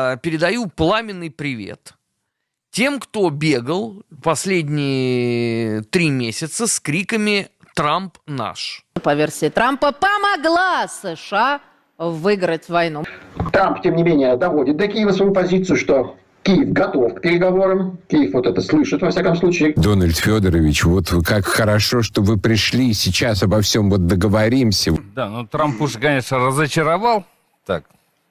Э, Передаю пламенный привет тем, кто бегал последние три месяца с криками «Трамп наш». по версии Трампа, помогла США выиграть войну. Трамп, тем не менее, доводит до Киева свою позицию, что Киев готов к переговорам. Киев вот это слышит, во всяком случае. Дональд Федорович, вот вы- как хорошо, что вы пришли, сейчас обо всем вот договоримся. Да, ну Трамп уж, конечно, разочаровал. Так,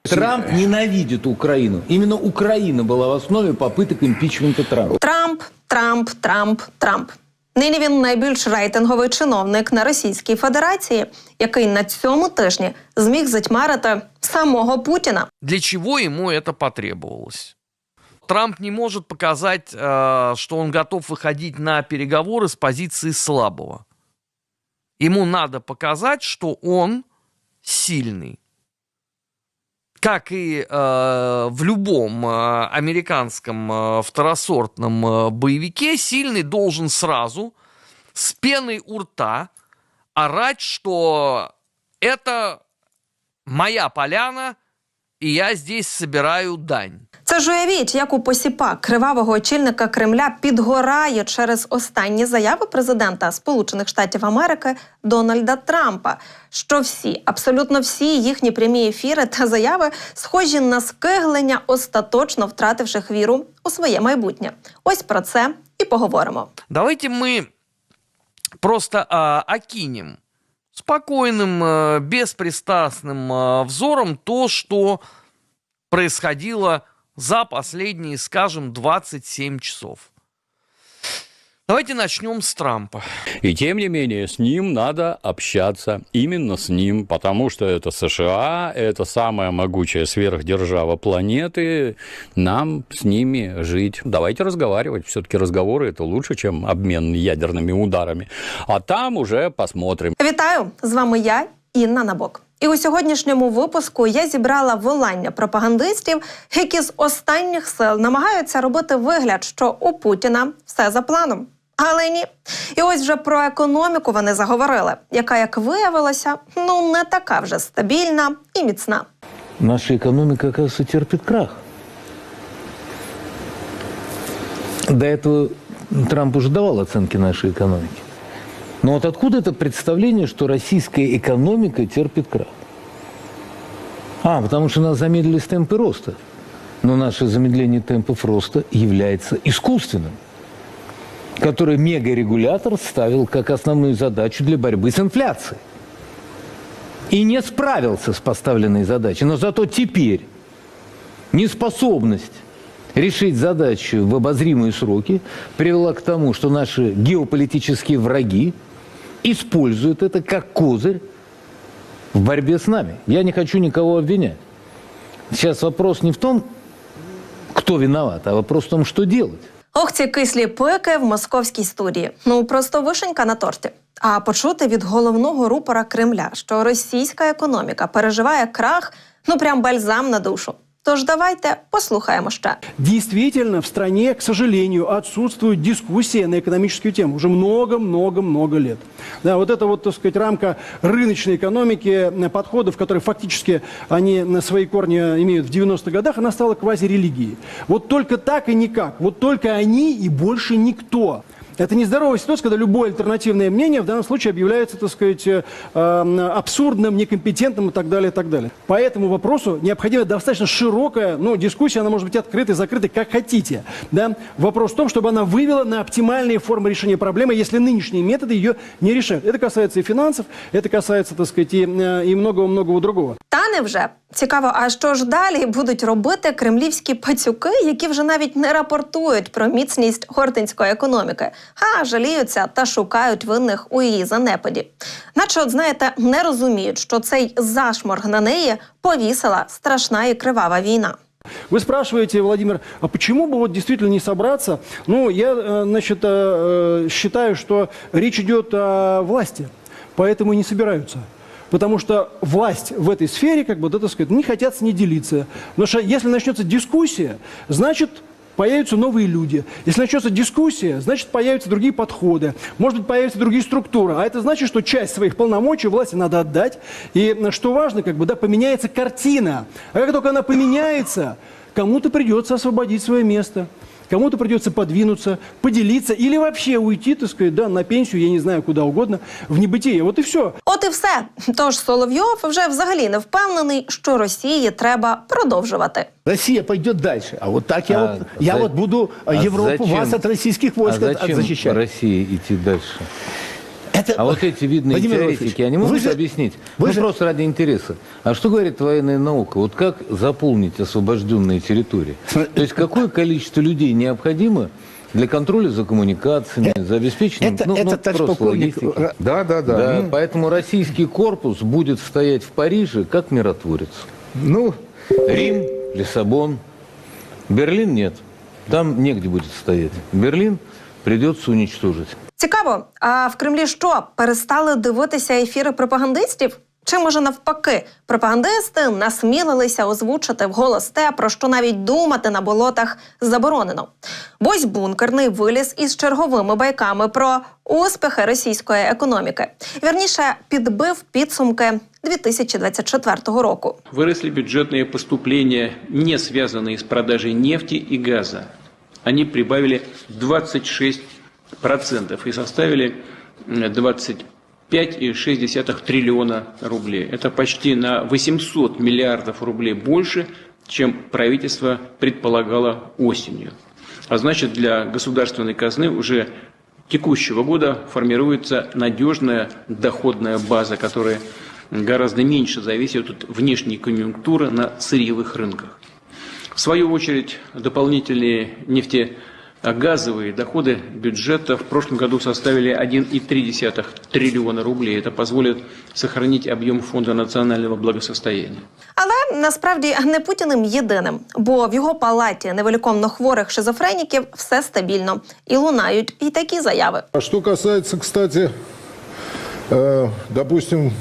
Трамп ненавидит Украину. Именно Украина была в основе попыток импичмента Трампа. Трамп, Трамп, Трамп, Трамп. Нині він найбільш рейтинговий чиновник на Російській Федерації, який на цьому тижні зміг затьмарити самого Путіна. Для чего ему это потребовалось? Трамп не может показать, э, что он готов выходить на переговоры с позиции слабого. Ему надо показать, что он сильный. Как и э, в любом э, американском э, второсортном э, боевике, сильный должен сразу с пеной у рта орать, что это моя поляна, і я здесь собираю дань. Це ж уявіть, як у посіпак кривавого очільника Кремля підгорає через останні заяви президента Сполучених Штатів Америки Дональда Трампа, що всі, абсолютно всі їхні прямі ефіри та заяви схожі на скиглення, остаточно втративших віру у своє майбутнє. Ось про це і поговоримо. Давайте мы просто а, окинем спокойным, э, беспристрастным э, взором то, что происходило за последние, скажем, 27 часов. Давайте начнем с Трампа. И тем не менее, с ним надо общаться, именно с ним, потому что это США, это самая могучая сверхдержава планеты, нам с ними жить. Давайте разговаривать, все-таки разговоры это лучше, чем обмен ядерными ударами. А там уже посмотрим. Вітаю! З вами я, Інна Набок. І у сьогоднішньому випуску я зібрала волання пропагандистів, які з останніх сил намагаються робити вигляд, що у Путіна все за планом. Але ні. І ось вже про економіку вони заговорили, яка, як виявилося, ну не така вже стабільна і міцна. Наша экономика, оказывается, терпит крах. До этого Трамп уже давал оценки нашей экономики. Но вот откуда это представление, что российская экономика терпит крах? А, потому что у нас замедлились темпы роста. Но наше замедление темпов роста является искусственным, Которое мегарегулятор ставил как основную задачу для борьбы с инфляцией. И не справился с поставленной задачей. Но зато теперь неспособность решить задачу в обозримые сроки привела к тому, что наши геополитические враги используют это как козырь в борьбе с нами. Я не хочу никого обвинять. Сейчас вопрос не в том, кто виноват, а вопрос в том, что делать. Ох, ці кислі пики в московській студії. Ну просто вишенька на торті. А почути від головного рупора Кремля, що російська економіка переживає крах, ну прям бальзам на душу. Тож давайте послухаємо ще. Действительно, в стране, к сожалению, отсутствует дискуссия на экономическую тему уже много-много-много лет. Да, вот эта вот, так сказать, рамка рыночной экономики, э, подходов, которые фактически они на свои корни имеют в 90-х годах, она стала квазирелигией. Вот только так и никак. Вот только они и больше никто. Это нездоровая ситуация, когда любое альтернативное мнение в данном случае объявляется, так сказать, э, э, абсурдным, некомпетентным и так далее, и так далее. По этому вопросу необходима достаточно широкая, ну, дискуссия, она может быть открытой, закрытой, как хотите. Да? Вопрос в том, чтобы она вывела на оптимальные формы решения проблемы, если нынешние методы ее не решают. Это касается и финансов, это касается, так сказать, и, э, и многого-многого другого. Та невже цікаво, а що ж далі будуть робити кремлівські пацюки, які вже навіть не рапортують про міцність гортинської економіки, а жаліються та шукають винних у її занепаді. Наче, от знаєте, не розуміють, що цей зашморг на неї повісила страшна і кривава війна. Вы спрашиваете, Владимир, а почему бы вот действительно не собраться? Ну, я, э, значит, э, э, считаю, что речь идет о власти, поэтому и не собираются. Потому что власть в этой сфере, как бы, да, так сказать, не хотят с ней делиться. Потому что если начнется дискуссия, значит, появятся новые люди. Если начнется дискуссия, значит, появятся другие подходы. Может быть, появятся другие структуры. А это значит, что часть своих полномочий власти надо отдать. И, что важно, как бы, да, поменяется картина. А как только она поменяется, кому-то придется освободить свое место, кому-то придется подвинуться, поделиться или вообще уйти, так сказать, да, на пенсию, я не знаю, куда угодно, в небытие. Вот и все. От і все. Тож Соловйов вже взагалі не впевнений, що Росії треба продовжувати. Россия пойдет дальше. А вот так я, А вот, я за- вот буду а Европу, зачем- вас от российских А войск от- зачем защищать. России идти дальше? Это... А вот эти видные Владимир теоретики, они могут вы же- объяснить? вы ну, же- просто ради интереса. А что говорит военная наука? Вот как заполнить освобожденные территории? То есть какое количество людей необходимо для контроля за коммуникациями, за обеспечением Это, ну, это ну, товарищ просто полковник, логистики? Да, да, да. Да, Ну, поэтому российский корпус будет стоять в Париже как миротворец. ну, Рим, Лиссабон. Берлин нет. Там негде будет стоять. Берлин придется уничтожить. Цікаво, а в Кремлі що перестали дивитися ефіри пропагандистів? Чи може навпаки, пропагандисти насмілилися озвучити вголос те, про що навіть думати на болотах заборонено? Бось бункерний виліз із черговими байками про успіхи російської економіки. Вірніше підбив підсумки 2024 року. Выросли бюджетные поступления, не связанные с продажей нефти и газа. Они прибавили 26% и составили м, 25,6 триллиона рублей. Это почти на 800 миллиардов рублей больше, чем правительство предполагало осенью. А значит, для государственной казны уже текущего года формируется надежная доходная база, которая гораздо меньше зависит от внешней конъюнктуры на сырьевых рынках. В свою очередь, дополнительные нефтегазовые доходы бюджета в прошлом году составили 1,3 триллиона рублей. Это позволит сохранить объем фонда национального благосостояния. Але насправді не Путіним єдиним, бо в його палаті невеликовно хворих шизофреніків все стабільно і лунають і такі заяви. А что касается, кстати, э, допустим,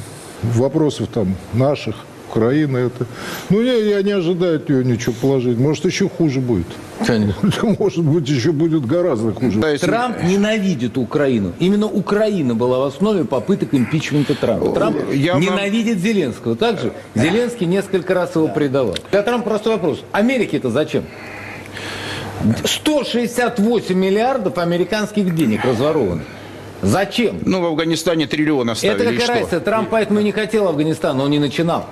вопросов там наших, Украины, это, ну я, я не ожидаю от нее ничего положить. Может еще хуже будет. Может быть еще будет гораздо хуже. Трамп ненавидит Украину. Именно Украина была в основе попыток импичмента Трампа. Трамп я вам- ненавидит Зеленского. Также Зеленский несколько раз его предавал. Для Трампа простой вопрос. Америке это зачем? 168 миллиардов американских денег разворованы. Зачем? ну, в Афганистане триллион Это какая разница? Трамп поэтому и не хотел Афганистан, он не начинал.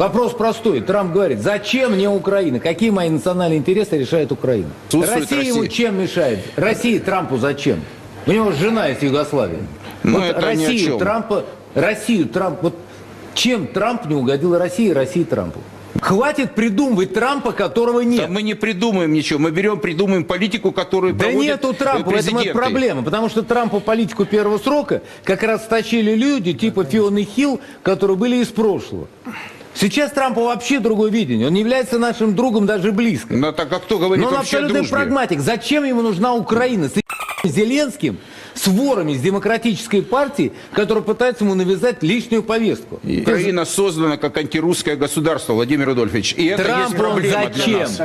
Вопрос простой. Трамп говорит, зачем мне Украина? Какие мои национальные интересы решает Украина? Отсутствует Россия ему чем мешает? России Трампу зачем? У него жена из Югославии. Ну, вот это ни о Россию чем. Трампа, Россию Трамп, вот чем Трамп не угодил России, России Трампу? Хватит придумывать Трампа, которого нет. мы не придумаем ничего, мы берем, придумаем политику, которую Да проводят нету Трампа, э, в этом президенты. проблема. Потому что Трампу политику первого срока как раз стащили люди типа Фионы Хилл, которые были из прошлого. Сейчас Трампа вообще другое видение. Он не является нашим другом даже близко. Ну, так а кто говорит Но он вообще абсолютно дружбе? прагматик. Зачем ему нужна Украина? С Зеленским, с ворами из демократической партии, которые пытаются ему навязать лишнюю повестку. И Украина создана как антирусское государство, Владимир Рудольфович. И это есть Трамп он проблема для зачем? нас.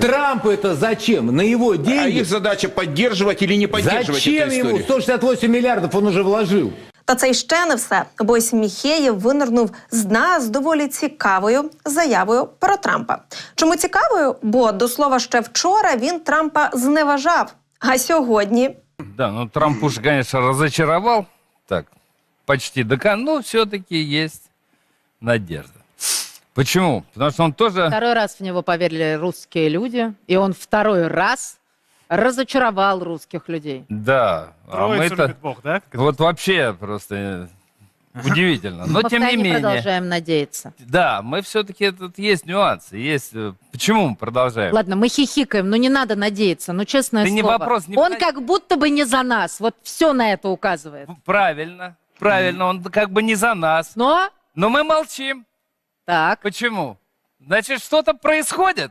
Трамп это зачем? На его А деньги? их задача поддерживать или не поддерживать Зачем эту ему историю. 168 миллиардов он уже вложил? Та це й ще не все, бо ось Міхеєв винирнув з дна з доволі цікавою заявою про Трампа. Чому цікавою? Бо до слова ще вчора він Трампа зневажав. А сьогодні Да, ну Трамп уж, конечно, разочаровал. Так, почти до конца. Но все-таки есть надежда. Почему? Потому что он тоже... Второй раз в него поверили русские люди, и он второй раз разочаровал русских людей. Да. А мы-то... Вот вообще просто э, удивительно. Но Мы тем не менее... продолжаем надеяться. Да, мы все-таки тут есть нюансы. Есть... э, Почему мы продолжаем? Ладно, мы хихикаем, но не надо надеяться, ну честное Да не слово. вопрос, не Он как будто бы не за нас, вот все на это указывает. Правильно. Правильно, он как бы не за нас. Но, Но мы молчим. так, Почему? Значит, что-то происходит.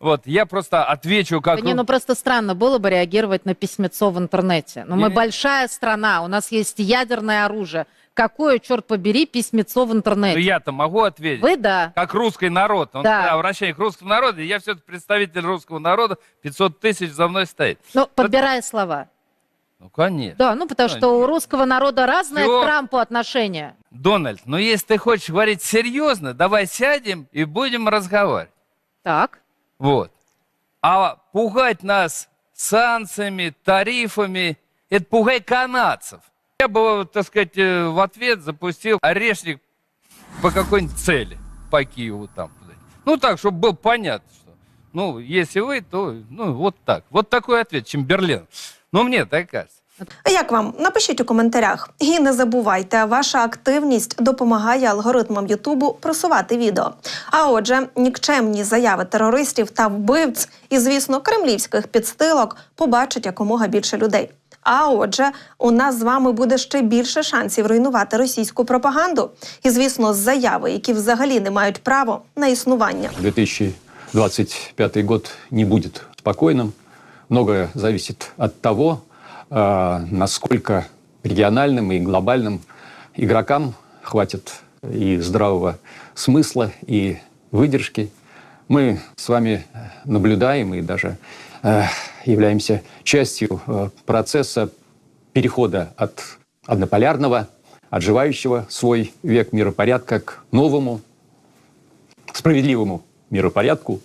Вот, я просто отвечу как... Да не, ну просто странно было бы реагировать на письмецо в интернете. Но мы Не- большая страна, у нас есть ядерное оружие. Какое, черт побери, письмецо в Ну, интернете? я-то могу ответить. Вы да. Как русский народ. Он, Да. Обращение к русскому народу. Я все-таки представитель русского народа. 500 тысяч за мной стоит. Ну, подбирая слова. Ну, конечно. Да, ну потому что у русского народа разное Всё. к Трампу отношение. Дональд, ну если ты хочешь говорить серьезно, давай сядем и будем разговаривать. Так. Вот. А пугать нас санкциями, тарифами, это пугай канадцев. Я бы, так сказать, э, в ответ запустил орешник по какой-нибудь цели, по Киеву там. Ну так, чтобы было понятно, что, ну, если вы, то, ну, вот так. Вот такой ответ, Чемберлен. Ну, мне так кажется. А Як вам? Напишіть у коментарях. І не забувайте, ваша активність допомагає алгоритмам Ютубу просувати відео. А отже, нікчемні заяви терористів та вбивць і, звісно, кремлівських підстилок побачить якомога більше людей. А отже, у нас з вами буде ще більше шансів руйнувати російську пропаганду. І, звісно, заяви, які взагалі не мають права на існування. 2025 год не будет спокойным. Многое зависит от того, насколько региональным и глобальным игрокам хватит и здравого смысла, и выдержки. Мы с вами наблюдаем и даже э, являемся частью э, процесса перехода от однополярного, отживающего свой век миропорядка к новому, справедливому миропорядку.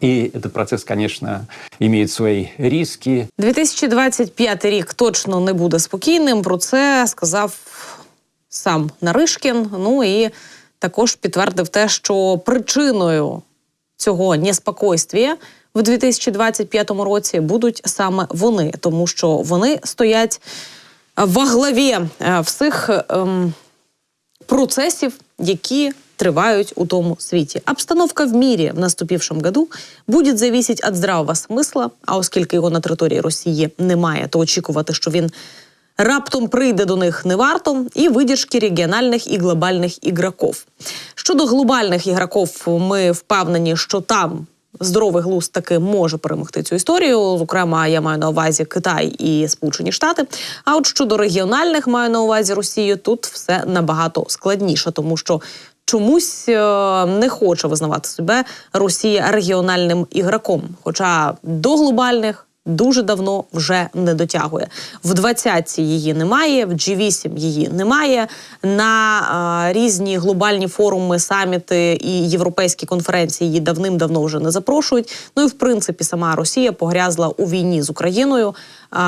И этот процесс, конечно, имеет свои риски. 2025 рік точно не буде спокійним. Про це сказав сам Наришкін. Ну і також підтвердив те, що причиною цього неспокойствія в 2025 році будуть саме вони, тому що вони стоять во главі е, всіх ем, процесів, які тривають у тому світі. Обстановка в мірі в наступившем году буде зависеть від здравого смисла, а оскільки його на території Росії немає, то очікувати, що він раптом прийде до них не варто, і видержки регіональних і глобальних ігроків. Щодо глобальних ігроків, ми впевнені, що там здоровий глузд таки може перемогти цю історію. Зокрема, я маю на увазі Китай і Сполучені Штати. А от щодо регіональних маю на увазі Росію, тут все набагато складніше, тому що. Чомусь е, не хоче визнавати себе Росія регіональним ігроком, хоча до глобальних дуже давно вже не дотягує. В 20-ці її немає, в G8 її немає. На е, різні глобальні форуми, саміти і європейські конференції її давним-давно вже не запрошують. Ну і в принципі сама Росія погрязла у війні з Україною, а,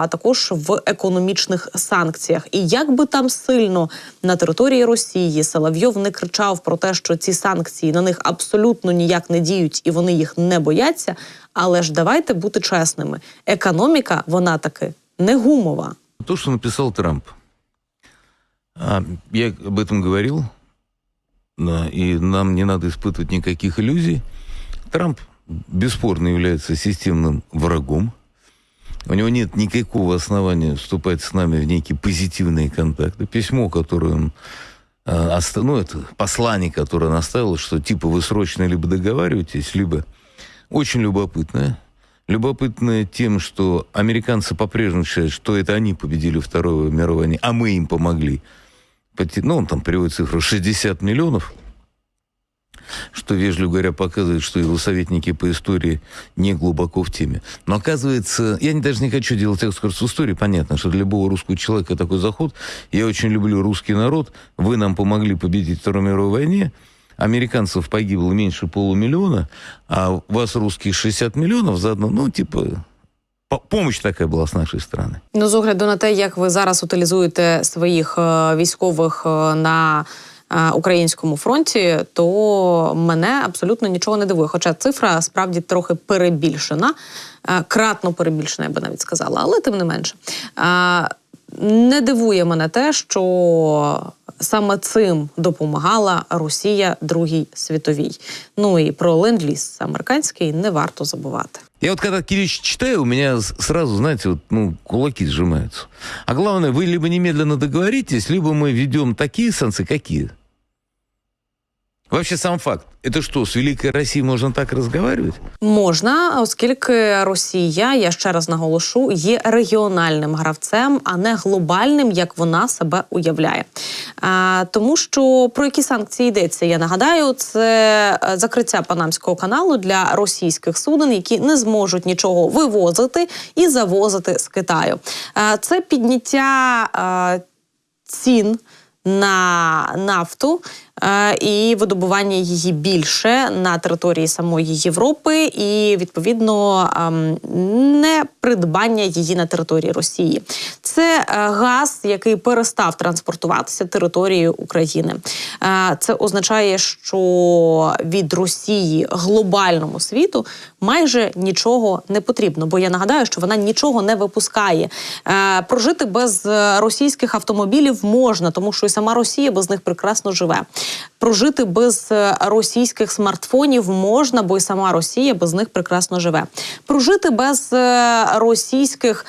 а також в економічних санкціях. І як би там сильно на території Росії Соловйов не кричав про те, що ці санкції на них абсолютно ніяк не діють і вони їх не бояться. Але ж давайте бути чесними: економіка, вона таки не гумова. То, что написал Трамп. А, Я об этом говорил, да, и нам не надо испытывать никаких иллюзий. Трамп бесспорно является системным врагом. У него нет никакого основания вступать с нами в некие позитивные контакты. Письмо, которое он э, оста- ну, это послание, которое он оставил, что типа вы срочно либо договариваетесь, либо очень любопытное. Любопытное тем, что американцы по-прежнему считают, что это они победили Вторую мировую войну, а мы им помогли. Ну, он там приводит цифру 60 миллионов, что, вежливо говоря, показывает, что его советники по истории не глубоко в теме. Но оказывается, я не- даже не хочу делать экскурс в историю, понятно, что для любого русского человека такой заход. Я очень люблю русский народ, вы нам помогли победить в Второй мировой войне, американцев погибло меньше полумиллиона, а вас русских 60 миллионов заодно, ну, типа, по- помощь такая была с нашей стороны. Ну, з огляду на те, як ви зараз утилізуєте своїх е, військових е, на е, українському фронті, то мене абсолютно нічого не дивує. Хоча цифра справді трохи перебільшена, кратно перебільшена, я би навіть сказала, але тим не менше. Не дивує мене те, що саме цим допомагала Росія Другій світовій. Ну і про ленд-ліз американський не варто забувати. Я вот когда Кирич читаю, у меня с- сразу, знаете, вот, ну, кулаки сжимаются. А главное, вы либо немедленно договоритесь, либо мы ведем такие санкции, какие. Вообще сам факт. Это что, с Великой Россией можно так разговаривать? Можна, оскільки Росія, я ще раз наголошу, є регіональним гравцем, а не глобальним, як вона себе уявляє. А, тому що про які санкції йдеться, я нагадаю, це е, закриття Панамського каналу для російських суден, які не зможуть нічого вивозити і завозити з Китаю. А, це підняття е, цін на нафту і видобування її більше на території самої Європи, і відповідно ем, не придбання її на території Росії. Це е, газ, який перестав транспортуватися територією України. Е, Це означає, що від Росії глобальному світу майже нічого не потрібно. Бо я нагадаю, що вона нічого не випускає. Е, Прожити без е, російських автомобілів можна, тому що і сама Росія без них прекрасно живе. Прожити без е, російських смартфонів можна, бо і сама Росія без них прекрасно живе. Прожити без е, російських.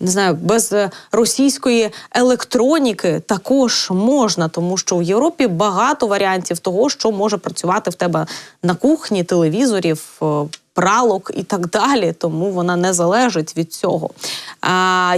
не знаю, без е, російської електроніки також можна, тому що в Європі багато варіантів того, що може працювати в тебе на кухні, телевізорів, пралок і так далі. Тому вона не залежить від цього.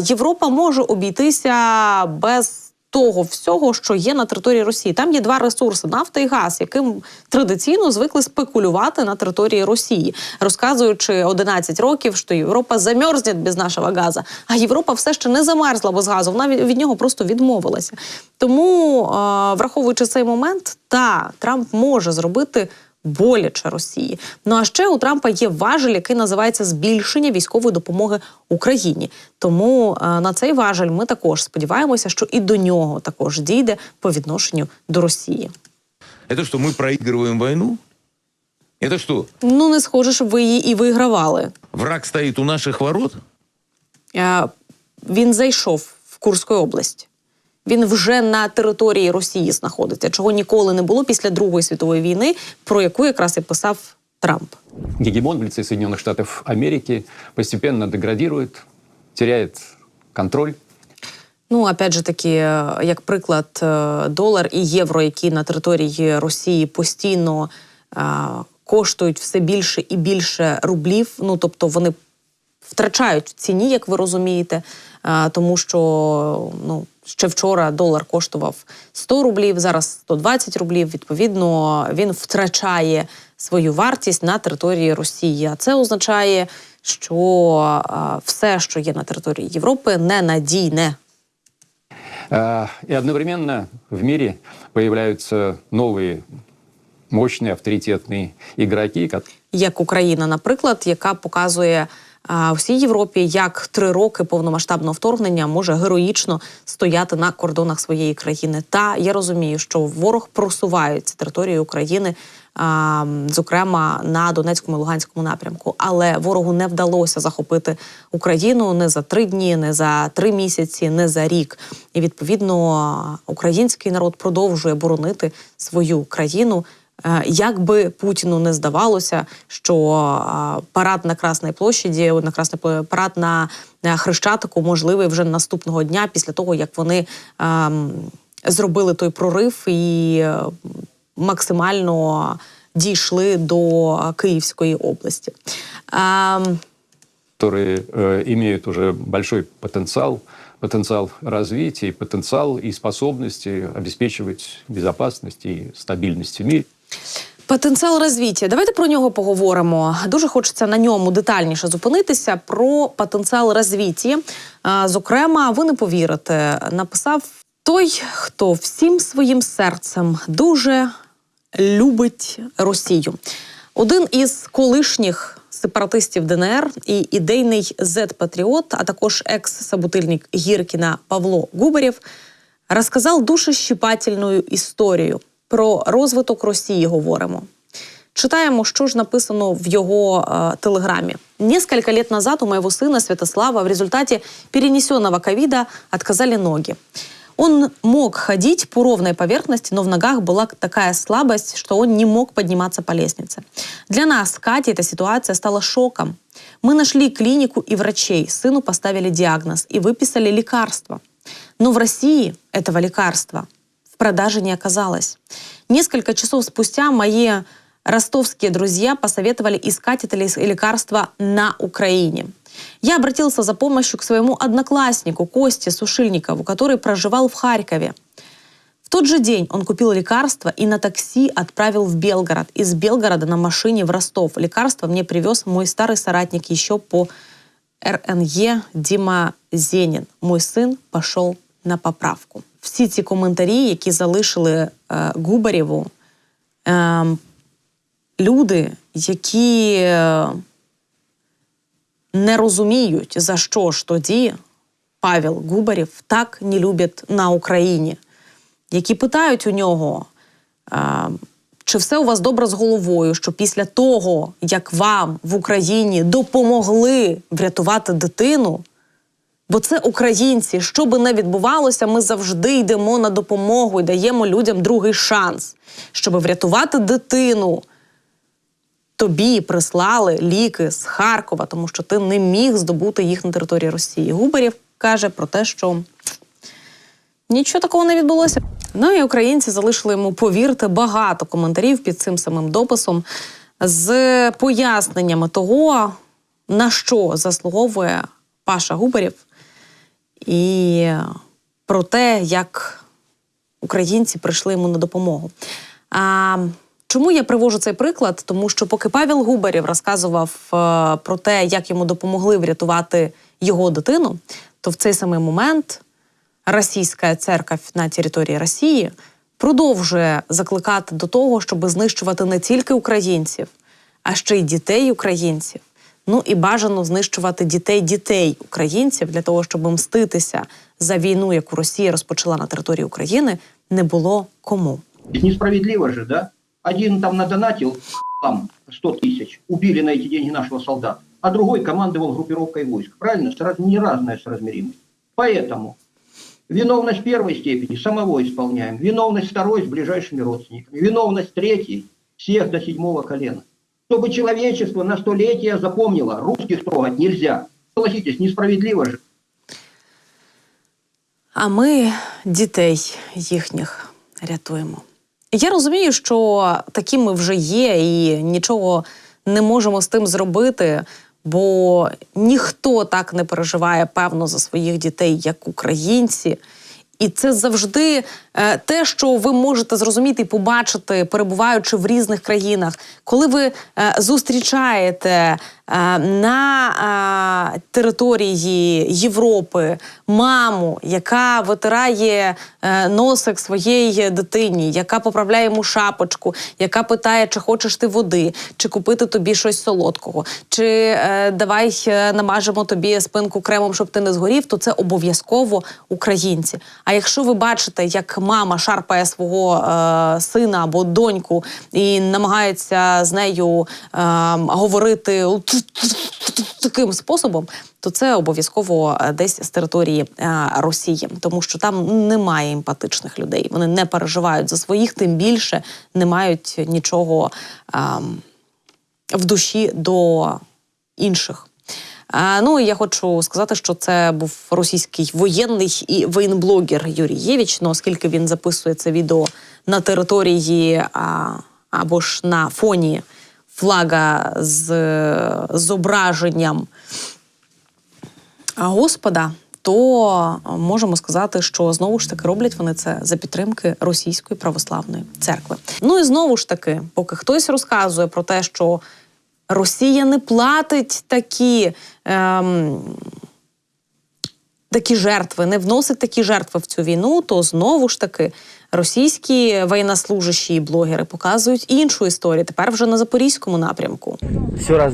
Європа може обійтися без. Того всього, що є на території Росії, там є два ресурси: нафта і газ, яким традиційно звикли спекулювати на території Росії, розказуючи 11 років, що Європа замерзне без нашого газу. А Європа все ще не замерзла без газу. Вона від, нього просто відмовилася. Тому, е, враховуючи цей момент, та Трамп може зробити Боляче Росії. Ну а ще у Трампа є важель, який називається збільшення військової допомоги Україні. Тому е, на цей важель ми також сподіваємося, що і до нього також дійде по відношенню до Росії. Это что, мы проигрываем войну? Это что, Ну не схоже, щоб ви її і вигравали. враг стоит у наших ворот? Е, Він зайшов в Курську область. Він вже на території Росії знаходиться, чого ніколи не було після Другої світової війни, про яку якраз і писав Трамп. Гегемон в лице Соединенных Штатов Америки постепенно деградирует, теряет контроль. Ну, опять же таки, е, як приклад, е, долар і євро, які на території Росії постійно е, коштують все більше і більше рублів. Ну тобто вони втрачають в ціні, як ви розумієте, е, тому що ну Ще вчора долар коштував 100 рублів, зараз 120 рублів. Відповідно, він втрачає свою вартість на території Росії. А це означає, що е, все, що є на території Європи, ненадійне. А, И одновременно в мире появляются новые мощные авторитетные игроки, ко- як Україна, наприклад, яка показує а, всій Європі, як три роки повномасштабного вторгнення може героїчно стояти на кордонах своєї країни. Та я розумію, що ворог просувається територією України. а, Зокрема, на Донецькому і Луганському напрямку, але ворогу не вдалося захопити Україну не за три дні, не за три місяці, не за рік. І відповідно український народ продовжує боронити свою країну. Е, Як би Путіну не здавалося, що парад на Красній площаді, на Красній парад на е, Хрещатику можливий вже наступного дня, після того як вони ем, зробили той прорив і е, максимально дійшли до е, Київської області. Ем, которые э, имеют уже большой потенциал, потенциал развития, потенциал и способности обеспечивать безопасность и стабильность в мире. Потенціал розвиття. Давайте про нього поговоримо. Дуже хочеться на ньому детальніше зупинитися. Про потенціал розвиття. Зокрема, ви не повірите, написав той, хто всім своїм серцем дуже любить Росію. Один із колишніх сепаратистів ДНР і ідейний зет-патріот, а також екс-собутильник Гіркіна Павло Губарєв розказав дуже щепательну історію про розвиток Росії. Говоримо. Читаємо, що ж написано в його э, телеграмме. Несколько лет назад у моего сына Святослава в результате перенесенного ковида отказали ноги. Он мог ходить по ровной поверхности, но в ногах была такая слабость, что он не мог подниматься по лестнице. Для нас, Кати, эта ситуация стала шоком. Мы нашли клинику и врачей, сыну поставили диагноз и выписали лекарство. Но в России этого лекарства в продаже не оказалось. Несколько часов спустя мои ростовские друзья посоветовали искать это лекарство на Украине. Я обратился за помощью к своему однокласснику Косте Сушильникову, который проживал в Харькове. В тот же день он купил лекарство и на такси отправил в Белгород. Из Белгорода на машине в Ростов. Лекарство мне привез мой старый соратник еще по РНЕ Дима Зенін. Мой син пішов на поправку. Всі ці коментарі, які залишили е, Губарєву, е, люди, які е, не розуміють, за що ж тоді Павел Губарєв так не любить на Україні, які питають у нього, е, чи все у вас добре з головою, що після того, як вам в Україні допомогли врятувати дитину, бо це українці, що би не відбувалося, ми завжди йдемо на допомогу і даємо людям другий шанс, щоб врятувати дитину. Тобі прислали ліки з Харкова, тому що ти не міг здобути їх на території Росії. Губарєв каже про те, що Нічого такого не відбулося. Ну і українці залишили йому, повірте, багато коментарів під цим самим дописом з поясненнями того, на що заслуговує Паша Губарєв, і про те, як українці прийшли йому на допомогу. А, чому я привожу цей приклад? Тому що поки Павел Губарєв розказував е, про те, як йому допомогли врятувати його дитину, то в цей самий момент російська церква на території Росії продовжує закликати до того, щоб знищувати не тільки українців, а ще й дітей українців. Ну і бажано знищувати дітей дітей українців для того, щоб мститися за війну, яку Росія розпочала на території України, не було кому. Несправедливо же, да? Один там надонатил там 100 тысяч, убили на эти деньги нашего солдата, а другой командовал группировкой войск. Правильно? Сраз- Не разная соразмеримость. Поэтому виновность первой степени самого исполняем, виновность второй с ближайшими родственниками, виновность третьей всех до седьмого колена. Чтобы человечество на столетия запомнило, русских трогать нельзя. Согласитесь, несправедливо же. А ми дітей їхніх рятуємо. Я розумію, що такі ми вже є, і нічого не можемо з тим зробити, бо ніхто так не переживає, певно, за своїх дітей, як українці. І це завжди е, те, що ви можете зрозуміти і побачити, перебуваючи в різних країнах, коли ви е, зустрічаєте е, на території Європи маму, яка витирає носик своєї дитині, яка поправляє йому шапочку, яка питає, чи хочеш ти води, чи купити тобі щось солодкого, чи давай намажемо тобі спинку кремом, щоб ти не згорів, то це обов'язково українці. А якщо ви бачите, як мама шарпає свого е, сина або доньку і намагається з нею е, говорити таким способом, то це обов'язково е, десь з території е, Росії, тому що там немає емпатичних людей. Вони не переживають за своїх, тим більше не мають нічого ем, в душі до інших. А, ну і я хочу сказати, що це був російський воєнний і воєнблогер Юрій Євіч. Ну, оскільки він записує це відео на території або ж на фоні флага з е, зображенням Господа, то можемо сказати, що знову ж таки роблять вони це за підтримки російської православної церкви. Ну і знову ж таки, поки хтось розказує про те, що Росія не платить такі. Ем, Такі жертви, не вносить такі жертви в цю війну, то знову ж таки російські воєннослужащі і блогери показують іншу історію. Тепер вже на запорізькому напрямку. Все раз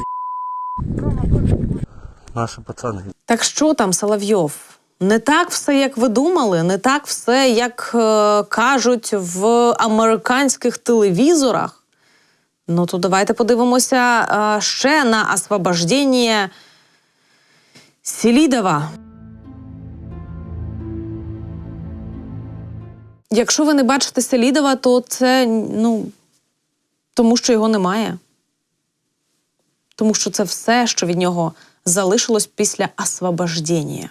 Наші пацани. Так що там, Соловйов? Не так все, як ви думали, не так все, як е, кажуть в американських телевізорах. Ну то давайте подивимося е, ще на освобождення Селідова. Якщо ви не бачите Селідова, то це ну тому, що його немає. Тому що це все, що від нього залишилось після освобождення.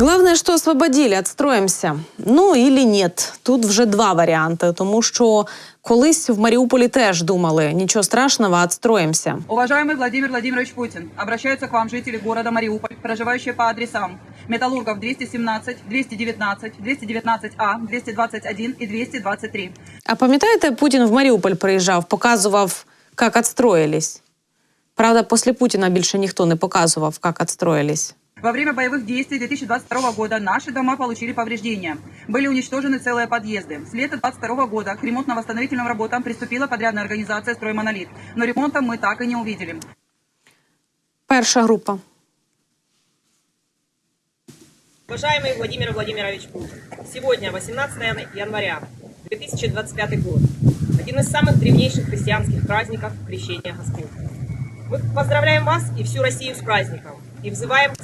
Главное, що освободили, отстроїмося. Ну или нет. Тут вже два варіанти, тому що колись в Маріуполі теж думали, нічого страшного, отстроїмося. Уважаемый Владимир Владимирович Путин, обращаются к вам жители города Мариуполь, проживающие по адресам Металлургов 217, 219, 219А, 221 и 223. А пам'ятаєте, Путін в Маріуполь приїжджав, показував, як отстроїлись? Правда, після Путіна більше ніхто не показував, як отстроїлись. Во время боевых действий 2022 года наши дома получили повреждения. Были уничтожены целые подъезды. С лета 2022 года к ремонтно-восстановительным работам приступила подрядная организация «Строймонолит». Но ремонта мы так и не увидели. Перша група. Уважаемый Владимир Владимирович Путин, сегодня, 18 января 2025 год, один из самых древнейших христианских праздников Крещения Господня. Мы поздравляем вас и всю Россию с праздником и взываем к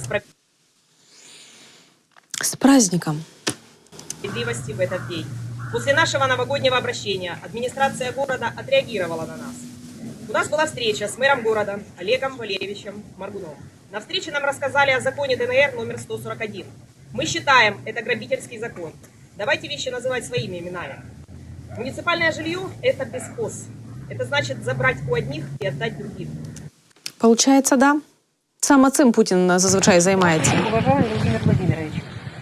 З праздником. справедливости в этот день. После нашего новогоднего обращения администрация города отреагировала на нас. У нас была встреча с мэром города Олегом Валерьевичем Маргуновым. На встрече нам рассказали о законе ДНР номер 141. Мы считаем это грабительский закон. Давайте вещи называть своими именами. Муниципальное жилье – это бесхоз. Это значит забрать у одних и отдать другим. Получається, да. Саме цим Путін зазвичай займається. Уважаемый Владимир Владимирович,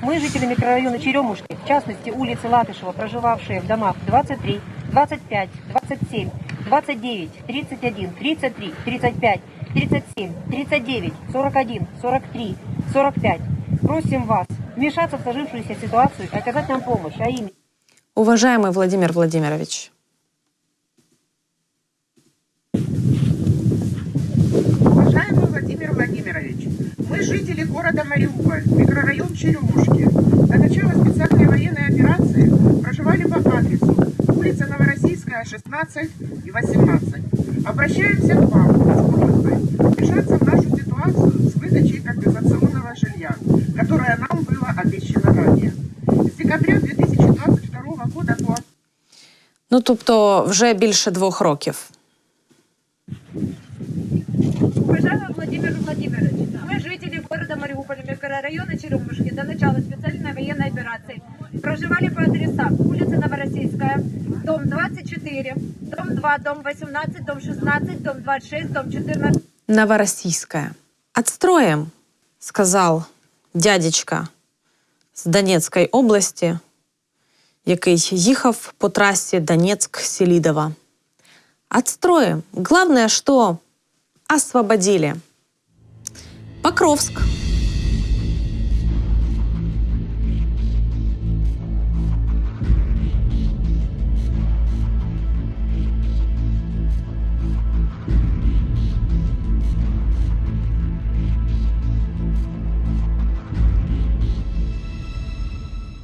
мы, жители микрорайона Черемушки, в частности улицы Латышева, проживавшие в домах 23, 25, 27, 29, 31, 33, 35, 37, 39, 41, 43, 45, просим вас вмешаться в сложившуюся ситуацию и оказать нам помощь, а именно Уважаемый Владимир Владимирович, мы жители города Мариуполь, микрорайон Черемушки. До начала специальной военной операции проживали по адресу улица Новороссийская, 16 и 18. Обращаемся к вам с просьбой вмешаться в нашу ситуацию с выдачей компенсационного жилья, которое нам было обещано ранее. С декабря 2022 года по ну тобто вже більше двох років. Уважаемый Владимир Владимирович, мы жители города Мариуполь, микрорайона Черемушки, до начала специальной военной операции проживали по адресам улица Новороссийская, дом 24, дом 2, дом 18, дом 16, дом 26, дом 14. Новороссийская. Отстроим, сказав дядечка з Донецької області, який їхав по трасі Донецьк-Селідова. Отстроим. Главное, что освободили. Покровск.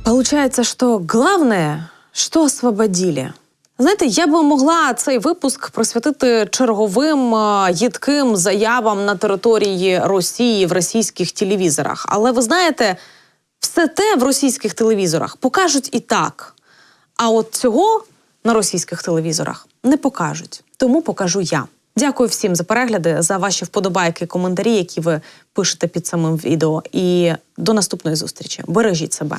Получается, что главное, що освободили. Знаєте, я би могла цей випуск присвятити черговим е, їдким заявам на території Росії в російських телевізорах. Але ви знаєте, все те в російських телевізорах покажуть і так. А от цього на російських телевізорах не покажуть. Тому покажу я. Дякую всім за перегляди, за ваші вподобайки, коментарі, які ви пишете під самим відео. І до наступної зустрічі. Бережіть себе.